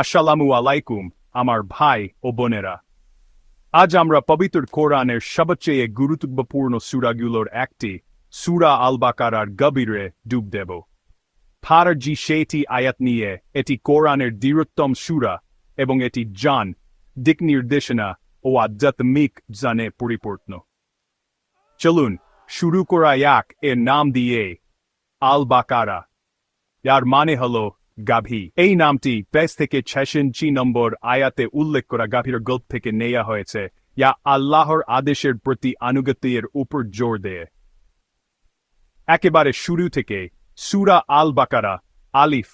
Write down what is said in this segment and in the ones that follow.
আসসালামু আলাইকুম, আমার ভাই ও বোনেরা। আজ আমরা পবিত্র কোরআনের সবচেয়ে গুরুত্বপূর্ণ সুরাগুলোর একটি সুরা আল বাকারার গভীরে ডুব দেব। ফারাজি সেটি আয়াত নিয়ে এটি কোরআনের দৃঢ়তম সুরা এবং এটি জান, দিক নির্দেশনা ও আধ্যাত্মিক জানে পরিপূর্ণ। চলুন, শুরু করা এক এর নাম দিয়ে আল বাকারা যার মানে হল গাভী। এই নামটি পেস থেকে ছেষট্টি নম্বর আয়াতে উল্লেখ করা গাভীর গল্প থেকে নেয়া হয়েছে। যা আল্লাহর আদেশের প্রতি আনুগত্যের উপর জোর দেয় একেবারে শুরু থেকে সুরা আল বাকারা আলিফ,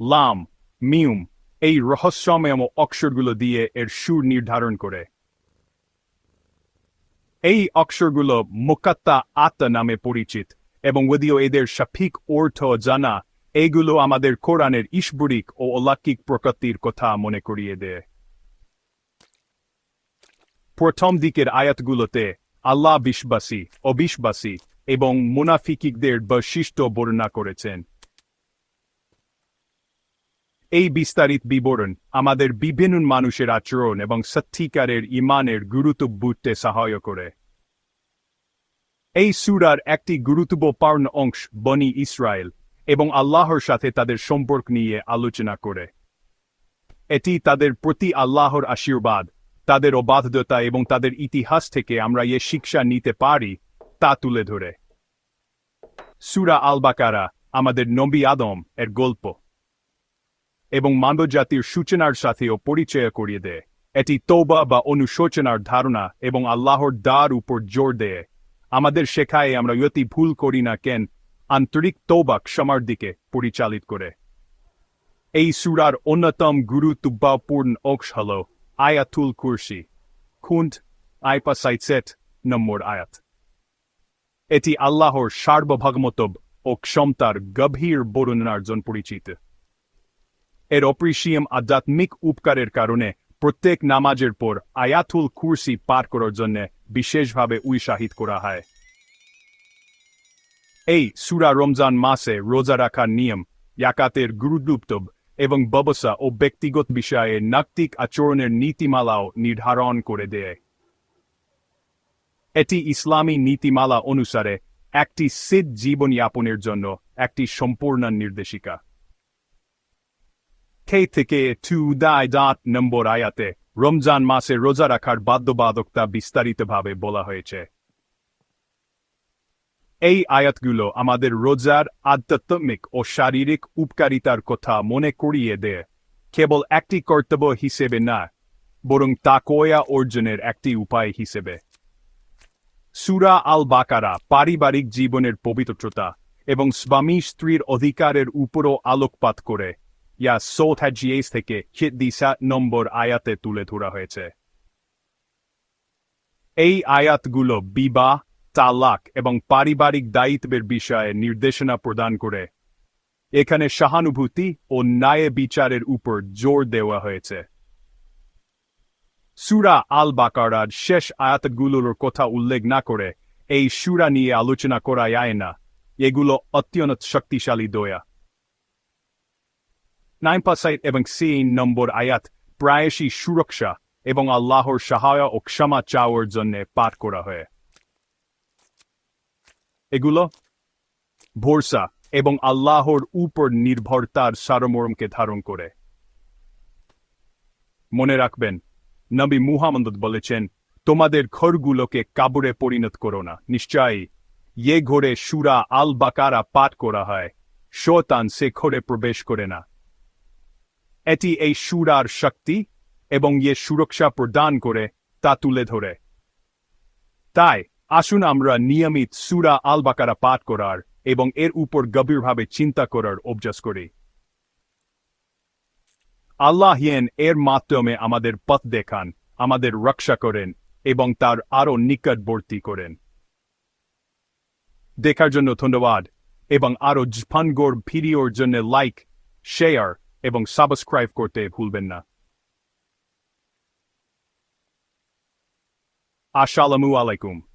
লাম, মিউম এই রহস্যময় অক্ষরগুলো দিয়ে এর সুর নির্ধারণ করে। এই অক্ষরগুলো মোকাত্তা আত্মা নামে পরিচিত এবং যদিও এদের সঠিক অর্থ জানা এগুলো আমাদের কোরআনের ইসবরিক ও অলৌকিক প্রকৃতির কথা মনে করিয়ে দেয় প্রথম দিকের আয়াতগুলোতে আল্লাহ বিশ্বাসী অবিশ্বাসী এবং মুনাফিকিকদের বৈশিষ্ট্য বর্ণনা করেছেন। এই বিস্তারিত বিবরণ আমাদের বিভিন্ন মানুষের আচরণ এবং সত্যিকারের ইমানের গুরুত্ব বুঝতে সহায় করে। এই সুরার একটি গুরুত্বপূর্ণ অংশ বনি ইসরায়েল। এবং আল্লাহর সাথে তাদের সম্পর্ক নিয়ে আলোচনা করে। এটি তাদের প্রতি আল্লাহর আশীর্বাদ, তাদের অবাধ্যতা এবং তাদের ইতিহাস থেকে আমরা এ শিক্ষা নিতে পারি, তা তুলে ধরে। সুরা আল বাকারা আমাদের নবী আদম এর গল্প। এবং মানবজাতির সূচনার সাথেও পরিচয় করিয়ে দেয়। এটি তৌবা বা অনুশোচনার ধারণা এবং আল্লাহর দ্বার উপর জোর দেয়। আমাদের শেখায় আমরা ইয়তি ভুল করি না কেন আন্তরিক তৌবা ক্ষমার দিকে পরিচালিত করে। এই সুরার অন্যতম গুরুত্বপূর্ণ অংশ হল আয়াতুল কুরসি খুন্ড আইপা সাইটসেট নম্বর আয়াত। এটি আল্লাহর সার্বভৌমত্ব ও ক্ষমতার গভীর বর্ণনার জন্য পরিচিত। এর অপরিসীম আধ্যাত্মিক উপকারের কারণে প্রত্যেক নামাজের পর আয়াতুল কুরসি পাঠ করার জন্য বিশেষভাবে উৎসাহিত করা হয়। এই সুরা রমজান মাসে রোজা রাখার নিয়ম, ইয়াকাতের গুরুদুপ্তব এবং ব্যবসা ও ব্যক্তিগত বিষয়ে নাক্তিক আচরণের নীতিমালাও নির্ধারণ করে দেয়। এটি ইসলামী নীতিমালা অনুসারে একটি সিদ জীবনযাপনের জন্য একটি সম্পূর্ণ নির্দেশিকা। কে থেকে টু দায় দাঁত নম্বর আয়াতে রমজান মাসে রোজা রাখার বাধ্যবাধকতা বিস্তারিতভাবে বলা হয়েছে। এই আয়াতগুলো আমাদের রোজার, আধ্যাত্মিক ও শারীরিক উপকারিতার কথা মনে করিয়ে দেয়। কেবল একটি কর্তব্য হিসেবে না, বরং তাকোয়া অর্জনের একটি উপায় হিসেবে। সুরা আল বাকারা পারিবারিক জীবনের পবিত্রতা এবং স্বামী স্ত্রীর অধিকারের উপরও আলোকপাত করে। ইয়া সোথাজিয়েস থেকে হিদ্দিসা নম্বর আয়াতে তুলে ধরা হয়েছে। এই আয়াতগুলো বিবাহ তালাক এবং পারিবারিক দায়িত্বের বিষয়ে নির্দেশনা প্রদান করে। এখানে সহানুভূতি ও ন্যায় বিচারের উপর জোর দেওয়া হয়েছে। সুরা আল বাকারার শেষ আয়াতগুলোর কথা উল্লেখ না করে এই সুরা নিয়ে আলোচনা করা যায় না। এগুলো অত্যন্ত শক্তিশালী দয়া। নাইম্পাসাইট এবং সিন নম্বর আয়াত প্রায়শই সুরক্ষা এবং আল্লাহর সহায় ও ক্ষমা চাওয়ার জন্য পাঠ করা হয়। এগুলো ভরসা এবং আল্লাহর উপর নির্ভরতার সারমরমকে ধারণ করে। মনে রাখবেন, নবী মুহাম্মদ বলেছেন, তোমাদের ঘরগুলোকে কাবুরে পরিণত করো না। নিশ্চয়ই ইয়ে ঘরে সুরা আল বাকারা পাঠ করা হয়। শতান সে ঘরে প্রবেশ করে না। এটি এই সুরার শক্তি এবং ইয়ে সুরক্ষা প্রদান করে তা তুলে ধরে। তাই আসুন আমরা নিয়মিত সুরা আল বাকারা পাঠ করার এবং এর উপর গভীরভাবে চিন্তা করার অভ্যাস করি। আল্লাহ ইয়েন এর মাধ্যমে আমাদের পথ দেখান, আমাদের রক্ষা করেন এবং তার আরও নিকটবর্তী করেন। দেখার জন্য ধন্যবাদ এবং আরও ফানগোর ভিডিওর জন্য লাইক, শেয়ার এবং সাবস্ক্রাইব করতে ভুলবেন না। আসসালামু আলাইকুম।